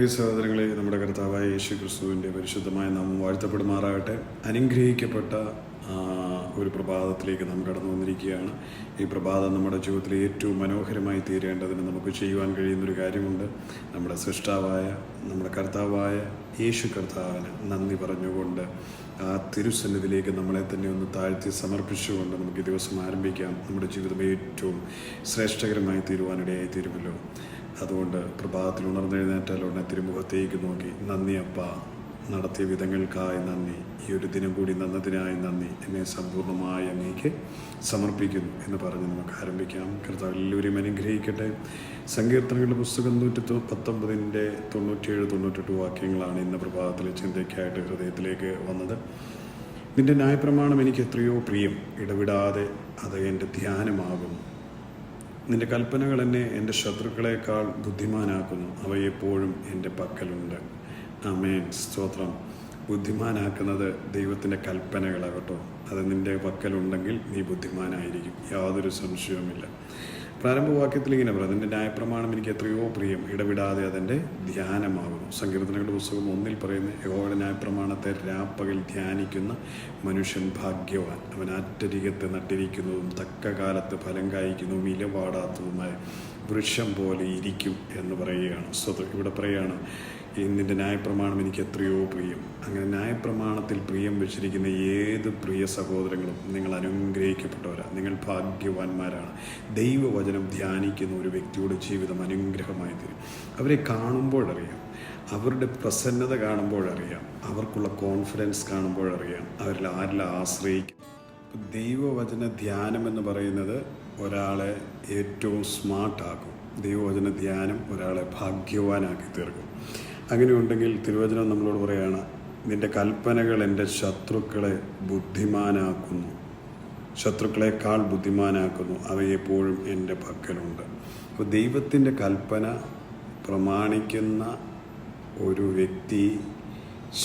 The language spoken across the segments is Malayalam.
പ്രിയ സഹോദരങ്ങളെ നമ്മുടെ കർത്താവായ യേശു ക്രിസ്തുവിന്റെ പരിശുദ്ധമായ നാമം വാഴ്ത്തപ്പെടുമാറാകട്ടെ. അനുഗ്രഹിക്കപ്പെട്ട ഒരു പ്രഭാതത്തിലേക്ക് നാം കടന്നു വന്നിരിക്കുകയാണ്. ഈ പ്രഭാതം നമ്മുടെ ജീവിതത്തിൽ ഏറ്റവും മനോഹരമായി തീരേണ്ടതിന് നമുക്ക് ചെയ്യുവാൻ കഴിയുന്നൊരു കാര്യമുണ്ട്. നമ്മുടെ സൃഷ്ടാവായ നമ്മുടെ കർത്താവായ യേശു കർത്താവിന് നന്ദി പറഞ്ഞുകൊണ്ട് ആ തിരുസന്നിധിയിലേക്ക് നമ്മളെ തന്നെ ഒന്ന് താഴ്ത്തി സമർപ്പിച്ചുകൊണ്ട് നമുക്ക് ഈ ദിവസം ആരംഭിക്കാം. നമ്മുടെ ജീവിതം ഏറ്റവും ശ്രേഷ്ഠകരമായി തീരുവാനിടയായി തീരുമല്ലോ അതുകൊണ്ട് പ്രഭാതത്തിൽ ഉണർന്നെഴുന്നേറ്റാൽ ഉടനെ തിരുമുഖത്തേക്ക് നോക്കി നന്ദി അപ്പ നടത്തിയ വിധങ്ങൾക്കായി നന്ദി. ഈ ഒരു ദിനം കൂടി നന്നതിനായി നന്ദി. എന്നെ സമ്പൂർണമായി അങ്ങേക്ക് സമർപ്പിക്കുന്നു എന്ന് പറഞ്ഞ് നമുക്ക് ആരംഭിക്കാം. കർത്താവ് എല്ലാവരെയും അനുഗ്രഹിക്കട്ടെ. സങ്കീർത്തനങ്ങളുടെ പുസ്തകം നൂറ്റി പത്തൊമ്പതിന്റെ തൊണ്ണൂറ്റിയേഴ് തൊണ്ണൂറ്റെട്ട് വാക്യങ്ങളാണ് ഇന്ന് പ്രഭാതത്തിലെ ചിന്തയ്ക്കായിട്ട് ഹൃദയത്തിലേക്ക് വന്നത്. നിന്റെ ന്യായപ്രമാണം എനിക്ക് എത്രയോ പ്രിയം. ഇടവിടാതെ അത് എന്റെ ധ്യാനമാകുന്നു നിന്റെ കൽപ്പനകൾ എന്നെ എന്റെ ശത്രുക്കളെക്കാൾ ബുദ്ധിമാനാക്കുന്നു. അവയെപ്പോഴും എന്റെ പക്കലുണ്ട്. അമേൻ സ്തോത്രം. ബുദ്ധിമാനാക്കുന്നത് ദൈവത്തിന്റെ കൽപ്പനകളാകട്ടോ അത് നിന്റെ പക്കലുണ്ടെങ്കിൽ നീ ബുദ്ധിമാനായിരിക്കും. യാതൊരു സംശയവുമില്ല. പ്രാരംഭവാക്യത്തിൽ ഇങ്ങനെ പറയാം അതിന്റെ ന്യായപ്രമാണം എനിക്ക് എത്രയോ പ്രിയം. ഇടവിടാതെ അതിന്റെ ധ്യാനമാകുന്നു. സങ്കീർത്തനങ്ങളുടെ പുസ്തകം ഒന്നിൽ പറയുന്ന യഹോയുടെ ന്യായപ്രമാണത്തെ രാപ്പകൽ ധ്യാനിക്കുന്ന മനുഷ്യൻ ഭാഗ്യവാൻ. അവൻ ആറ്റരികത്ത് നട്ടിരിക്കുന്നതും തക്ക കാലത്ത് ഫലം കായ്ക്കുന്നതും ഇലപാടാത്തതുമായ വൃക്ഷം പോലെ ഇരിക്കും എന്ന് പറയുകയാണ്. സ്വത് ഇവിടെ പറയുകയാണ് ഈ നിന്റെ ന്യായപ്രമാണം എനിക്ക് എത്രയോ പ്രിയം. അങ്ങനെ ന്യായപ്രമാണത്തിൽ പ്രിയം വെച്ചിരിക്കുന്ന ഏത് പ്രിയ സഹോദരങ്ങളും നിങ്ങൾ അനുഗ്രഹിക്കപ്പെട്ടവരാണ് നിങ്ങൾ ഭാഗ്യവാന്മാരാണ്. ദൈവവചനം ധ്യാനിക്കുന്ന ഒരു വ്യക്തിയുടെ ജീവിതം അനുഗ്രഹമായി തീരും. അവരെ കാണുമ്പോഴറിയാം. അവരുടെ പ്രസന്നത കാണുമ്പോഴറിയാം. അവർക്കുള്ള കോൺഫിഡൻസ് കാണുമ്പോഴറിയാം. അവരിൽ ആരിൽ ആശ്രയിക്കും. ദൈവവചന ധ്യാനം എന്ന് പറയുന്നത് ഒരാളെ ഏറ്റവും സ്മാർട്ടാക്കും. ദൈവവചന ധ്യാനം ഒരാളെ ഭാഗ്യവാനാക്കി തീർക്കും. അങ്ങനെയുണ്ടെങ്കിൽ തിരുവചനം നമ്മളോട് പറയുകയാണ് നിന്റെ കൽപ്പനകൾ എന്റെ ശത്രുക്കളെ ബുദ്ധിമാനാക്കുന്നു. ശത്രുക്കളെക്കാൾ ബുദ്ധിമാനാക്കുന്നു. അവയെപ്പോഴും എന്റെ പക്കലുണ്ട്. അപ്പോൾ ദൈവത്തിന്റെ കൽപ്പന പ്രമാണിക്കുന്ന ഒരു വ്യക്തി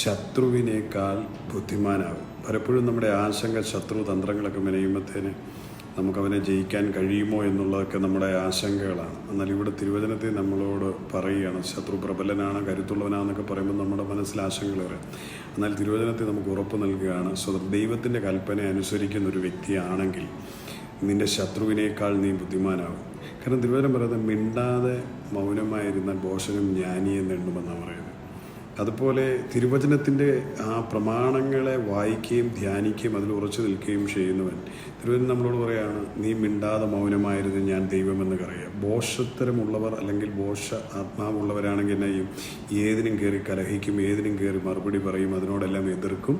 ശത്രുവിനേക്കാൾ ബുദ്ധിമാനാകും. പലപ്പോഴും നമ്മുടെ ആശങ്ക ശത്രു തന്ത്രങ്ങളൊക്കെ മെനയുമ്പോഴത്തേന് നമുക്കവനെ ജയിക്കാൻ കഴിയുമോ എന്നുള്ളതൊക്കെ നമ്മുടെ ആശങ്കകളാണ്. എന്നാൽ ഇവിടെ തിരുവചനത്തെ നമ്മളോട് പറയുകയാണ് ശത്രു പ്രബലനാണ് കരുത്തുള്ളവനാണെന്നൊക്കെ പറയുമ്പോൾ നമ്മുടെ മനസ്സിൽ ആശങ്കകളേറെ. എന്നാൽ തിരുവചനത്തെ നമുക്ക് ഉറപ്പ് നൽകുകയാണ് സ്വതം ദൈവത്തിന്റെ കൽപ്പന അനുസരിക്കുന്ന ഒരു വ്യക്തിയാണെങ്കിൽ നിന്റെ ശത്രുവിനേക്കാൾ നീ ബുദ്ധിമാനാകും കാരണം തിരുവചനം പറയുന്നത് മിണ്ടാതെ മൗനമായിരുന്നാൽ ഭോഷനും ജ്ഞാനിയും നേടുമെന്നാണ് പറയുന്നത്. അതുപോലെ തിരുവചനത്തിന്റെ ആ പ്രമാണങ്ങളെ വായിക്കുകയും ധ്യാനിക്കുകയും അതിൽ ഉറച്ചു നിൽക്കുകയും ചെയ്യുന്നവൻ തിരുവചനം നമ്മളോട് പറയാണ് നീ മിണ്ടാതെ മൗനമായിരുന്നു ഞാൻ ദൈവമെന്ന് കറിയാം ബോഷത്തരമുള്ളവർ അല്ലെങ്കിൽ ബോഷ ആത്മാവുള്ളവരാണെങ്കിൽ എന്നെ ചെയ്യും ഏതിനും കയറി കലഹിക്കും ഏതിനും കയറി മറുപടി പറയും അതിനോടെല്ലാം എതിർക്കും.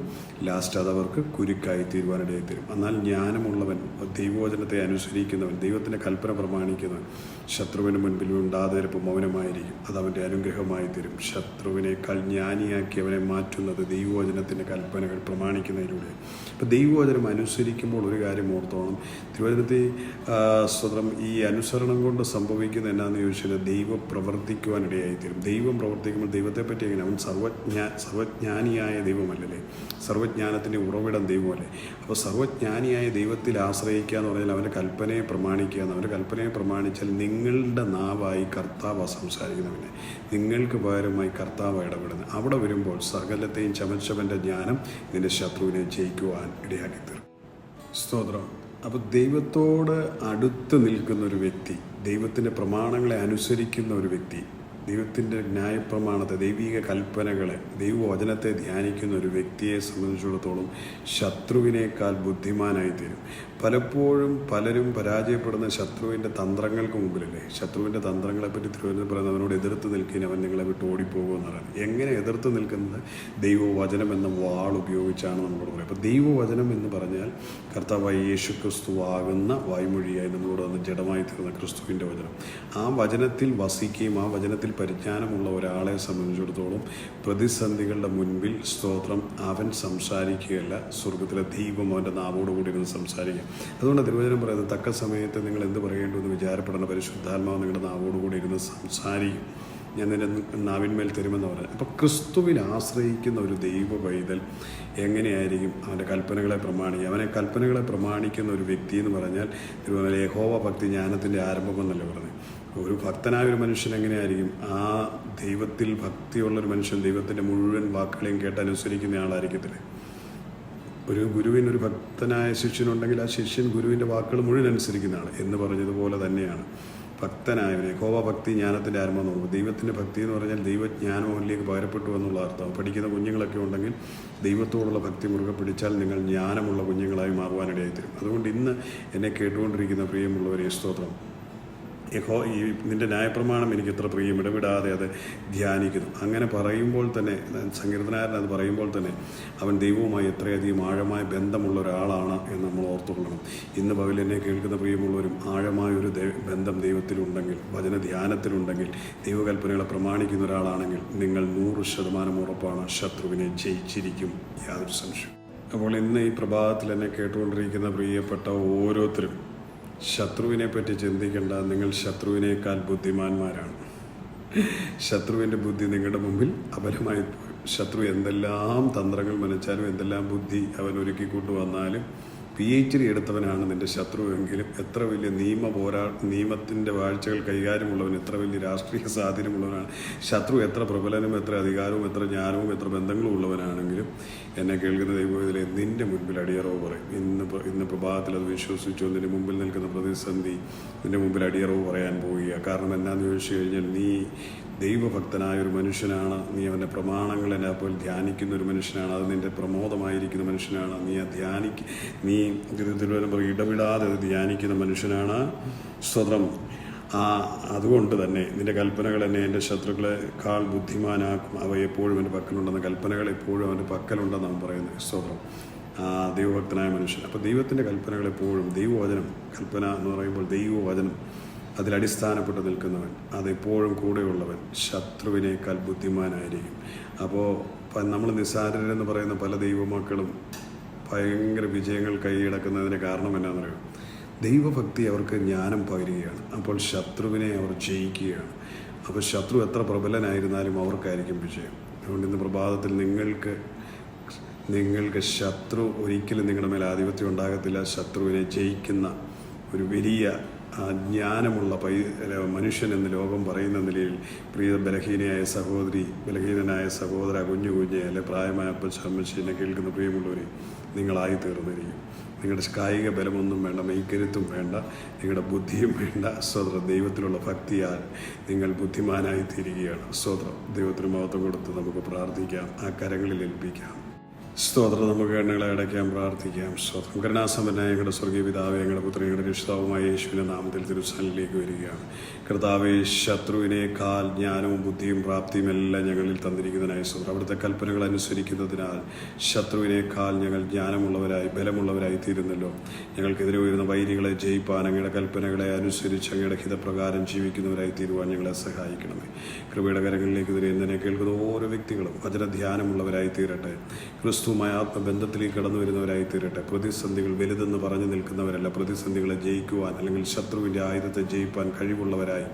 ലാസ്റ്റ് അത് അവർക്ക് കുരുക്കായി തീരുവാനിടയായി തരും എന്നാൽ ജ്ഞാനമുള്ളവൻ ദൈവവചനത്തെ അനുസരിക്കുന്നവൻ ദൈവത്തിന്റെ കൽപ്പന പ്രമാണിക്കുന്നവൻ ശത്രുവിന് മുൻപിൽ ഉണ്ടാതെ ചിലപ്പോൾ മൗനമായിരിക്കും. അത് അവന്റെ അനുഗ്രഹമായി തരും ശത്രുവിനേക്കാൾ ജ്ഞാനിയാക്കി അവനെ മാറ്റുന്നത് ദൈവവചനത്തിന്റെ കൽപ്പനകൾ പ്രമാണിക്കുന്നതിലൂടെ അപ്പോൾ ദൈവവചനം അനുസരിക്കുമ്പോൾ ഒരു കാര്യം ഓർത്തോണം. തിരുവനന്തപുരത്തെ സ്വതം ഈ അനുസരണം കൊണ്ട് സംഭവിക്കുന്ന എന്നാന്ന് ചോദിച്ചാൽ ദൈവം പ്രവർത്തിക്കുവാനിടയായിത്തീരും. ദൈവം പ്രവർത്തിക്കുമ്പോൾ ദൈവത്തെ പറ്റി എങ്ങനെ? അവൻ സർവജ്ഞാ സർവജ്ഞാനിയായ ദൈവമല്ലേ സർവജ്ഞാനത്തിന്റെ ഉറവിടം ദൈവമല്ലേ? അപ്പോൾ സർവജ്ഞാനിയായ ദൈവത്തിൽ ആശ്രയിക്കുക എന്ന് പറഞ്ഞാൽ അവന്റെ കൽപ്പനയെ പ്രമാണിക്കുക എന്ന് അവന്റെ കൽപ്പനയെ പ്രമാണിച്ചാൽ നിങ്ങളുടെ നാവായി കർത്താവ് സംസാരിക്കുന്നവനെ. നിങ്ങൾക്ക് പകരമായി കർത്താവ് ഇടപെടുന്നത് അവിടെ വരുമ്പോൾ സകലത്തെയും ചമച്ചവന്റെ ജ്ഞാനം നിന്റെ ശത്രുവിനെ ജയിക്കുവാൻ ഇടയാക്കി തീർക്കും സ്തോത്രം. അപ്പോൾ ദൈവത്തോട് അടുത്ത് നിൽക്കുന്ന ഒരു വ്യക്തി ദൈവത്തിന്റെ പ്രമാണങ്ങളെ അനുസരിക്കുന്ന ഒരു വ്യക്തി ദൈവത്തിന്റെ ന്യായപ്രമാണത്തെ ദൈവിക കൽപ്പനകളെ ദൈവവചനത്തെ ധ്യാനിക്കുന്ന ഒരു വ്യക്തിയെ സംബന്ധിച്ചിടത്തോളം ശത്രുവിനേക്കാൾ ബുദ്ധിമാനായി തീരും പലപ്പോഴും പലരും പരാജയപ്പെടുന്ന ശത്രുവിന്റെ തന്ത്രങ്ങൾക്ക് മുമ്പിലല്ലേ? ശത്രുവിന്റെ തന്ത്രങ്ങളെപ്പറ്റി തിരുവനന്തപുരം അവനോട് എതിർത്ത് നിൽക്കുകയും അവൻ നിങ്ങളെ വിട്ട് ഓടിപ്പോകുമെന്ന് പറയുന്നത് എങ്ങനെ എതിർത്ത് നിൽക്കുന്നത്? ദൈവവചനം എന്ന വാൾ ഉപയോഗിച്ചാണ് നമ്മളോട് പറയുന്നത്. അപ്പോൾ ദൈവവചനം എന്ന് പറഞ്ഞാൽ കർത്താവായി യേശു ക്രിസ്തു ആകുന്ന വായ്മൊഴിയായി നമ്മളോട് ജഡമായി തീർന്ന ക്രിസ്തുവിന്റെ വചനം. ആ വചനത്തിൽ വസിക്കുകയും ആ വചനത്തിൽ പരിജ്ഞാനമുള്ള ഒരാളെ സംബന്ധിച്ചിടത്തോളം പ്രതിസന്ധികളുടെ മുൻപിൽ സ്തോത്രം അവൻ സംസാരിക്കുകയല്ല. സ്വർഗത്തിലെ ദൈവം അവന്റെ നാവോടുകൂടി ഇരുന്ന് സംസാരിക്കുക അതുകൊണ്ട് തിരുവചനം പറയുന്നത് തക്ക സമയത്ത് നിങ്ങൾ എന്ത് പറയേണ്ടു എന്ന് വിചാരപ്പെടേണ്ട പരിശുദ്ധാത്മാവ് നിങ്ങളുടെ നാവോടുകൂടി ഇരുന്ന് സംസാരിക്കും. ഞാൻ നിന്റെ നാവിന്മേൽ തരുമെന്ന് പറഞ്ഞു. അപ്പോൾ ക്രിസ്തുവിൽ ആശ്രയിക്കുന്ന ഒരു ദൈവ പൈതൽ എങ്ങനെയായിരിക്കും? അവന്റെ കൽപ്പനകളെ പ്രമാണിക്കുക. അവനെ കൽപ്പനകളെ പ്രമാണിക്കുന്ന ഒരു വ്യക്തി എന്ന് പറഞ്ഞാൽ തിരുവനന്തപുരം യഹോവ ഭക്തി ജ്ഞാനത്തിന്റെ ആരംഭം എന്നല്ലേ പറഞ്ഞു. ഒരു ഭക്തനായ ഒരു മനുഷ്യൻ എങ്ങനെയായിരിക്കും? ആ ദൈവത്തിൽ ഭക്തിയുള്ളൊരു മനുഷ്യൻ ദൈവത്തിന്റെ മുഴുവൻ വാക്കുകളെയും കേട്ട് അനുസരിക്കുന്ന ആളായിരിക്കത്തില്ലേ? ഒരു ഗുരുവിന് ഒരു ഭക്തനായ ശിഷ്യനുണ്ടെങ്കിൽ ആ ശിഷ്യൻ ഗുരുവിന്റെ വാക്കുകൾ മുഴുവൻ അനുസരിക്കുന്ന ആൾ എന്ന് പറഞ്ഞതുപോലെ തന്നെയാണ്. ഭക്തനായവനെ കോപഭക്തി ജ്ഞാനത്തിന്റെ ആരംഭം എന്ന് പറയുമ്പോൾ ദൈവത്തിന്റെ ഭക്തി എന്ന് പറഞ്ഞാൽ ദൈവജ്ഞാനം അല്ലേക്ക് പകരപ്പെട്ടു എന്നുള്ള അർത്ഥം. പഠിക്കുന്ന കുഞ്ഞുങ്ങളൊക്കെ ഉണ്ടെങ്കിൽ ദൈവത്തോടുള്ള ഭക്തി മുറുകെ പിടിച്ചാൽ നിങ്ങൾ ജ്ഞാനമുള്ള കുഞ്ഞുങ്ങളായി മാറുവാനിടയായിത്തരും. അതുകൊണ്ട് ഇന്ന് എന്നെ കേട്ടുകൊണ്ടിരിക്കുന്ന പ്രിയമുള്ളവരെ സ്തോത്രം. യഹോ ഈ നിന്റെ ന്യായപ്രമാണം എനിക്ക് ഇത്ര പ്രിയം ഇടവിടാതെ അത് ധ്യാനിക്കുന്നു. അങ്ങനെ പറയുമ്പോൾ തന്നെ സങ്കീർത്തനാരൻ അത് പറയുമ്പോൾ തന്നെ അവൻ ദൈവവുമായി എത്രയധികം ആഴമായ ബന്ധമുള്ള ഒരാളാണ് എന്ന് നമ്മൾ ഓർത്തുകൊള്ളണം. ഇന്ന് പകലെന്നെ കേൾക്കുന്ന പ്രിയമുള്ളവരും ആഴമായ ഒരു ബന്ധം ദൈവത്തിലുണ്ടെങ്കിൽ വചന ധ്യാനത്തിലുണ്ടെങ്കിൽ ദൈവകൽപ്പനകളെ പ്രമാണിക്കുന്ന ഒരാളാണെങ്കിൽ നിങ്ങൾ നൂറ് ശതമാനം ഉറപ്പാണ് ശത്രുവിനെ ജയിച്ചിരിക്കും. യാതൊരു സംശയം അപ്പോൾ ഇന്ന് ഈ പ്രഭാതത്തിൽ എന്നെ കേട്ടുകൊണ്ടിരിക്കുന്ന പ്രിയപ്പെട്ട ഓരോരുത്തരും ശത്രുവിനെ പറ്റി ചിന്തിക്കേണ്ട. നിങ്ങൾ ശത്രുവിനേക്കാൾ ബുദ്ധിമാന്മാരാണ്. ശത്രുവിന്റെ ബുദ്ധി നിങ്ങളുടെ മുമ്പിൽ അപരമായി ശത്രു എന്തെല്ലാം തന്ത്രങ്ങൾ മനച്ചാലും എന്തെല്ലാം ബുദ്ധി അവൻ ഒരുക്കി വന്നാലും പി എച്ച് ഡി എടുത്തവനാണ് നിന്റെ ശത്രുവെങ്കിലും എത്ര വലിയ നിയമ പോരാ നിയമത്തിന്റെ വാഴ്ചകൾ കൈകാര്യമുള്ളവൻ എത്ര വലിയ രാഷ്ട്രീയ സ്വാധീനമുള്ളവനാണ്. ശത്രു എത്ര പ്രബലനും എത്ര അധികാരവും എത്ര ജ്ഞാനവും എത്ര ബന്ധങ്ങളും ഉള്ളവനാണെങ്കിലും എന്നെ കേൾക്കുന്ന ദൈവത്തിലെ നിന്റെ മുൻപിൽ അടിയറവ് പറയും. ഇന്ന് ഇന്ന് പ്രഭാതത്തിൽ അത് വിശ്വസിച്ചു നിന്റെ മുമ്പിൽ നിൽക്കുന്ന പ്രതിസന്ധി നിന്റെ മുമ്പിൽ അടിയറവ് പറയാൻ പോവുക കാരണം എന്താണെന്ന് ചോദിച്ചു കഴിഞ്ഞാൽ നീ ദൈവഭക്തനായ ഒരു മനുഷ്യനാണ്. നീ അവന്റെ പ്രമാണങ്ങളെ അപ്പോൾ ധ്യാനിക്കുന്ന ഒരു മനുഷ്യനാണ്. അത് നിന്റെ പ്രമോദമായിരിക്കുന്ന മനുഷ്യനാണ്. നീ ധ്യാനിക്ക നീ തിരുവനന്തപുരം ഇടവിടാതെ ധ്യാനിക്കുന്ന മനുഷ്യനാണ് സ്വതം ആ അതുകൊണ്ട് തന്നെ നിന്റെ കൽപ്പനകൾ എന്നെ എന്റെ ശത്രുക്കളെക്കാൾ ബുദ്ധിമാനാക്കും. അവ എപ്പോഴും എന്റെ പക്കലുണ്ടെന്ന കൽപ്പനകൾ എപ്പോഴും അവന്റെ പക്കലുണ്ടെന്ന് അവൻ പറയുന്നത്. സ്തോത്രം ദൈവഭക്തനായ മനുഷ്യൻ. അപ്പോൾ ദൈവത്തിന്റെ കൽപ്പനകൾ എപ്പോഴും ദൈവവചനം കൽപ്പന എന്ന് പറയുമ്പോൾ ദൈവവചനം. അതിലടിസ്ഥാനപ്പെട്ട് നിൽക്കുന്നവൻ അതെപ്പോഴും കൂടെയുള്ളവൻ ശത്രുവിനേക്കാൾ ബുദ്ധിമാനായിരിക്കും. അപ്പോൾ നമ്മൾ നിസ്സാരരെന്ന് പറയുന്ന പല ദൈവമാക്കളും ഭയങ്കര വിജയങ്ങൾ കൈയടക്കുന്നതിന് കാരണം എന്നാണെന്നറിയോ? ദൈവഭക്തി അവർക്ക് ജ്ഞാനം പകരുകയാണ്. അപ്പോൾ ശത്രുവിനെ അവർ ജയിക്കുകയാണ്. അപ്പോൾ ശത്രു എത്ര പ്രബലനായിരുന്നാലും അവർക്കായിരിക്കും വിജയം. അതുകൊണ്ട് ഇന്ന് പ്രഭാതത്തിൽ നിങ്ങൾക്ക് നിങ്ങൾക്ക് ശത്രു ഒരിക്കലും നിങ്ങളുടെ മേൽ ആധിപത്യം ഉണ്ടാകത്തില്ല. ശത്രുവിനെ ജയിക്കുന്ന ഒരു വലിയ ജ്ഞാനമുള്ള പൈ മനുഷ്യൻ എന്ന് ലോകം പറയുന്ന നിലയിൽ പ്രിയ ബലഹീനയായ സഹോദരി ബലഹീനനായ സഹോദര കുഞ്ഞു കുഞ്ഞെ അല്ലെ പ്രായമായ അപ്പച്ച അമ്മച്ചീനെ കേൾക്കുന്ന പ്രിയമുള്ളവരെ നിങ്ങളായി തീർന്നിരിക്കും നിങ്ങളുടെ കായിക ബലമൊന്നും വേണ്ട മെയ്ക്കരുത്തും വേണ്ട നിങ്ങളുടെ ബുദ്ധിയും വേണ്ട സ്വതന്ത്രം ദൈവത്തിലുള്ള ഭക്തിയാൽ നിങ്ങൾ ബുദ്ധിമാനായി തീരുകയാണ് സ്വതന്ത്രം ദൈവത്തിന് മഹത്വം കൊടുത്ത് നമുക്ക് പ്രാർത്ഥിക്കാം ആ കരങ്ങളിൽ ഏൽപ്പിക്കാം. സ്തോത്രം നമുക്ക് കണ്ണുകളെ അടയ്ക്കാൻ പ്രാർത്ഥിക്കാം. സ്തോത്രം. കരുണാസമ്പന്നായ ഞങ്ങളുടെ സ്വർഗീയ പിതാവ് ഞങ്ങളുടെ പുത്രൻ ഞങ്ങളുടെ രക്ഷിതാവുമായ യേശുവിന്റെ നാമത്തിൽ തിരുസ്ഥാനിലേക്ക് വരികയാണ്. കർത്താവെ ശത്രുവിനേക്കാൾ ജ്ഞാനവും ബുദ്ധിയും പ്രാപ്തിയും എല്ലാം ഞങ്ങളിൽ തന്നിരിക്കുന്നതിനായ സ്തോത്രം. അവിടുത്തെ കൽപ്പനകൾ അനുസരിക്കുന്നതിനാൽ ശത്രുവിനേക്കാൾ ഞങ്ങൾ ജ്ഞാനമുള്ളവരായി ബലമുള്ളവരായി തീരുന്നല്ലോ. ഞങ്ങൾക്കെതിരെ വരുന്ന വൈരികളെ ജയിപ്പാൻ അങ്ങയുടെ കൽപ്പനകളെ അനുസരിച്ച് അങ്ങയുടെ ഹിതപ്രകാരം ജീവിക്കുന്നവരായി തീരുവാൻ ഞങ്ങളെ സഹായിക്കണമേ. കൃപയുടെ കരങ്ങളിലേക്ക് ഇന്നലെ കേൾക്കുന്ന ഓരോ വ്യക്തികളും വചനധ്യാനമുള്ളവരായി തീരട്ടെ. ക്രിസ്തുവുമായ ആത്മബന്ധത്തിലേക്ക് കടന്നു വരുന്നവരായി തീരട്ടെ പ്രതിസന്ധികൾ വലുതെന്ന് പറഞ്ഞു നിൽക്കുന്നവരല്ല. പ്രതിസന്ധികളെ ജയിക്കുവാൻ അല്ലെങ്കിൽ ശത്രുവിന്റെ ആയുധത്തെ ജയിപ്പാൻ കഴിവുള്ളവരായി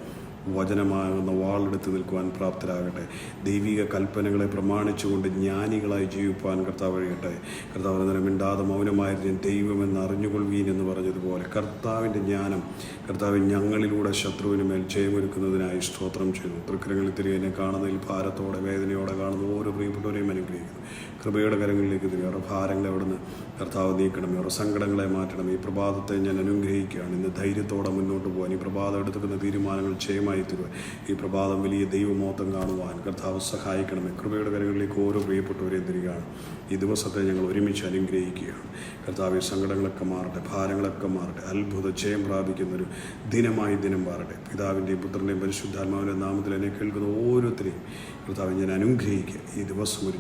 വചനമാകുന്ന വാളെടുത്ത് നിൽക്കുവാൻ പ്രാപ്തരാകട്ടെ. ദൈവിക കൽപ്പനകളെ പ്രമാണിച്ചുകൊണ്ട് ജ്ഞാനികളായി ജീവിപ്പാൻ കർത്താവ് കഴിയട്ടെ. കർത്താവ് അന്നേരം മിണ്ടാതെ മൗനമായിരുന്നു ദൈവമെന്ന് അറിഞ്ഞുകൊള്ളുവീൻ എന്ന് പറഞ്ഞതുപോലെ കർത്താവിന്റെ ജ്ഞാനം കർത്താവ് ഞങ്ങളിലൂടെ ശത്രുവിന് മേൽ ജയമൊരുക്കുന്നതിനായി സ്തോത്രം ചെയ്തു തൃക്കരങ്ങളിൽ തിരികെ കാണുന്നതിൽ ഭാരത്തോടെ വേദനയോടെ കാണുന്ന ഓരോ പ്രിയപ്പെട്ടവരെയും അനുഗ്രഹിക്കുന്നു. കൃപയുടെ കരങ്ങളിലേക്ക് തിരികെ അവരുടെ ഭാരങ്ങളെ അവിടുന്ന് കർത്താവ് നീക്കണം. അവരുടെ സങ്കടങ്ങളെ മാറ്റണം. ഈ പ്രഭാതത്തെ ഞാൻ അനുഗ്രഹിക്കുകയാണ്. ഇന്ന് ധൈര്യത്തോടെ മുന്നോട്ട് പോകാൻ ഈ പ്രഭാതം എടുത്തുക്കുന്ന തീരുമാനങ്ങൾ ക്ഷയമായി തരുവാൻ. ഈ പ്രഭാതം വലിയ ദൈവമോത്തം കാണുവാൻ കർത്താവ് സഹായിക്കണമേ. കൃപയുടെ കരങ്ങളിലേക്ക് ഓരോ പ്രിയപ്പെട്ടവരെയും തിരികെയാണ്. ഈ ദിവസത്തെ ഞങ്ങൾ ഒരുമിച്ച് അനുഗ്രഹിക്കുകയാണ്. കർത്താവ് ഈ സങ്കടങ്ങളൊക്കെ മാറട്ടെ. ഭാരങ്ങളൊക്കെ മാറട്ടെ. അത്ഭുത ജയം പ്രാപിക്കുന്നൊരു ദിനമായി ദിനം മാറട്ടെ. പിതാവിന്റെയും പുത്രന്റെയും പരിശുദ്ധാത്മാവിന്റെ നാമത്തിൽ എന്നെ കേൾക്കുന്ന ഓരോരുത്തരെയും കർത്താവ് ഞാൻ അനുഗ്രഹിക്കുക. ഈ ദിവസം ഒരു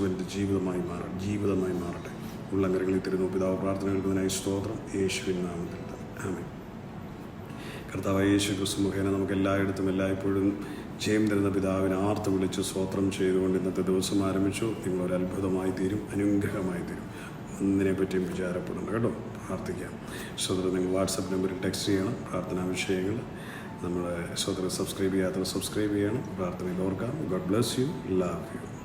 ജയോത്സവന്റെ ജീവിതമായി മാറ ജീവിതമായി മാറട്ടെ. ഉള്ളങ്കരങ്ങളിൽ തിരുന്നു പിതാവ് പ്രാർത്ഥന കേൾക്കുന്നതിനായി സ്തോത്രം. യേശുവിൻ നാമത്തിൽ ആമേ കർത്താവ് യേശു ക്രിസ്തു മുഖേന നമുക്ക് എല്ലായിടത്തും എല്ലായ്പ്പോഴും ജയം തരുന്ന പിതാവിനെ ആർത്ത് വിളിച്ച് സ്തോത്രം ചെയ്തുകൊണ്ട് ഇന്നത്തെ ദിവസം ആരംഭിച്ചു. നിങ്ങളൊരു അത്ഭുതമായി തീരും. അനുഗ്രഹമായി തീരും. ഒന്നിനെ പറ്റിയും വിചാരപ്പെടണം കേട്ടോ? പ്രാർത്ഥിക്കാം. സ്വതന്ത്രം നിങ്ങൾ വാട്സപ്പ് നമ്പറിൽ ടെക്സ്റ്റ് ചെയ്യണം. പ്രാർത്ഥനാ വിഷയങ്ങൾ നമ്മൾ സ്വതന്ത്രം സബ്സ്ക്രൈബ് ചെയ്യാത്തവർ സബ്സ്ക്രൈബ് ചെയ്യണം. പ്രാർത്ഥനയിൽ ഓർക്കാം. God bless you. Love you.